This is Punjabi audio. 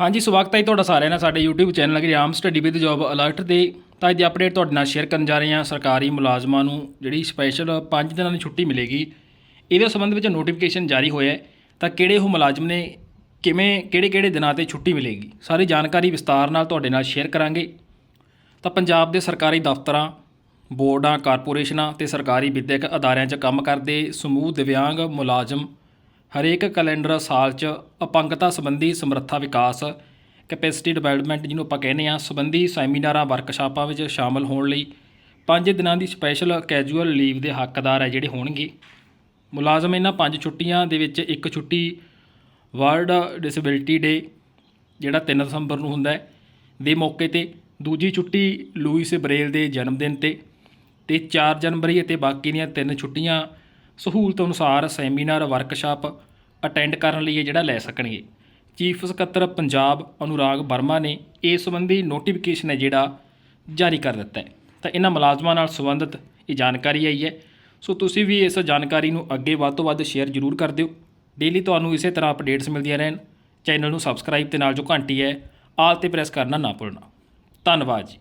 ਹਾਂਜੀ, ਸਵਾਗਤ ਹੈ ਜੀ ਤੁਹਾਡਾ ਸਾਰਿਆਂ ਦਾ ਸਾਡੇ YouTube channel gram study with job alert ਦੇ ਤਾਂ। ਅੱਜ ਦੀ ਅਪਡੇਟ ਤੁਹਾਡੇ ਨਾਲ ਸ਼ੇਅਰ ਕਰਨ ਜਾ ਰਹੇ ਹਾਂ ਸਰਕਾਰੀ ਮੁਲਾਜ਼ਮਾਂ ਨੂੰ, ਜਿਹੜੀ ਸਪੈਸ਼ਲ 5 ਦਿਨਾਂ ਦੀ ਛੁੱਟੀ ਮਿਲੇਗੀ। ਇਹਦੇ ਸੰਬੰਧ ਵਿੱਚ ਨੋਟੀਫਿਕੇਸ਼ਨ ਜਾਰੀ ਹੋਇਆ ਹੈ। ਤਾਂ ਕਿਹੜੇ ਉਹ ਮੁਲਾਜ਼ਮ ਨੇ, ਕਿਵੇਂ, ਕਿਹੜੇ ਕਿਹੜੇ ਦਿਨਾਂ ਤੇ ਛੁੱਟੀ ਮਿਲੇਗੀ? ਸਾਰੀ ਜਾਣਕਾਰੀ ਵਿਸਤਾਰ ਨਾਲ ਤੁਹਾਡੇ ਨਾਲ ਸ਼ੇਅਰ ਕਰਾਂਗੇ। ਤਾਂ ਪੰਜਾਬ ਦੇ ਸਰਕਾਰੀ ਦਫ਼ਤਰਾਂ, ਬੋਰਡਾਂ, ਕਾਰਪੋਰੇਸ਼ਨਾਂ ਤੇ ਸਰਕਾਰੀ ਵਿੱਦਿਅਕ ਅਦਾਰਿਆਂ 'ਚ ਕੰਮ ਕਰਦੇ ਸਮੂਹ ਦਿਵਿਆਂਗ ਮੁਲਾਜ਼ਮ ਹਰੇਕ ਕੈਲੰਡਰ ਸਾਲ 'ਚ ਅਪੰਗਤਾ ਸੰਬੰਧੀ ਸਮਰੱਥਾ ਵਿਕਾਸ, ਕੈਪੈਸਿਟੀ ਡਿਵੈਲਪਮੈਂਟ ਜਿਹਨੂੰ ਆਪਾਂ ਕਹਿੰਦੇ ਆ ਸੰਬੰਧੀ ਸੈਮੀਨਾਰਾਂ, ਵਰਕਸ਼ਾਪਾਂ ਵਿੱਚ ਸ਼ਾਮਲ ਹੋਣ ਲਈ 5 ਦਿਨਾਂ ਦੀ ਸਪੈਸ਼ਲ ਕੈਜੂਅਲ ਲੀਵ ਦੇ ਹੱਕਦਾਰ ਹੈ ਜਿਹੜੇ ਹੋਣਗੇ। ਮੁਲਾਜ਼ਮ ਇਹਨਾਂ ਪੰਜ ਛੁੱਟੀਆਂ ਦੇ ਵਿੱਚ ਇੱਕ ਛੁੱਟੀ ਵਰਲਡ ਡਿਸੇਬਿਲਟੀ ਡੇ ਜਿਹੜਾ 3 ਦਸੰਬਰ ਨੂੰ ਹੁੰਦਾ ਹੈ, ਦੇ ਮੌਕੇ ਤੇ। ਦੂਜੀ ਛੁੱਟੀ ਲੂਈਸ ਬਰੇਲ ਦੇ ਜਨਮ ਦਿਨ ਤੇ ਤੇ 4 ਜਨਵਰੀ ਅਤੇ ਬਾਕੀ ਦੀਆਂ ਤਿੰਨ ਛੁੱਟੀਆਂ ਸਹੂਲਤ ਅਨੁਸਾਰ ਸੈਮੀਨਾਰ, ਵਰਕਸ਼ਾਪ ਅਟੈਂਡ ਕਰਨ ਲਈ ਇਹ ਜਿਹੜਾ ਲੈ ਸਕਣਗੇ। ਚੀਫ ਸਕੱਤਰ ਪੰਜਾਬ ਅਨੁਰਾਗ ਵਰਮਾ ਨੇ ਇਸ ਸੰਬੰਧੀ ਨੋਟੀਫਿਕੇਸ਼ਨ ਹੈ ਜਿਹੜਾ ਜਾਰੀ ਕਰ ਦਿੱਤਾ ਹੈ। ਤਾਂ ਇਹਨਾਂ ਮੁਲਾਜ਼ਮਾਂ ਨਾਲ ਸੰਬੰਧਿਤ ਇਹ ਜਾਣਕਾਰੀ ਆਈ ਹੈ। ਸੋ ਤੁਸੀਂ ਵੀ ਇਸ ਜਾਣਕਾਰੀ ਨੂੰ ਅੱਗੇ ਵੱਧ ਤੋਂ ਵੱਧ ਸ਼ੇਅਰ ਜ਼ਰੂਰ ਕਰ ਦਿਓ। ਡੇਲੀ ਤੁਹਾਨੂੰ ਇਸੇ ਤਰ੍ਹਾਂ ਅਪਡੇਟਸ ਮਿਲਦੀਆਂ ਰਹਿਣ। ਚੈਨਲ ਨੂੰ ਸਬਸਕ੍ਰਾਈਬ ਤੇ ਨਾਲ ਜੋ ਘੰਟੀ ਹੈ ਆਲ ਤੇ ਪ੍ਰੈਸ ਕਰਨਾ ਨਾ ਭੁੱਲਣਾ। ਧੰਨਵਾਦ ਜੀ।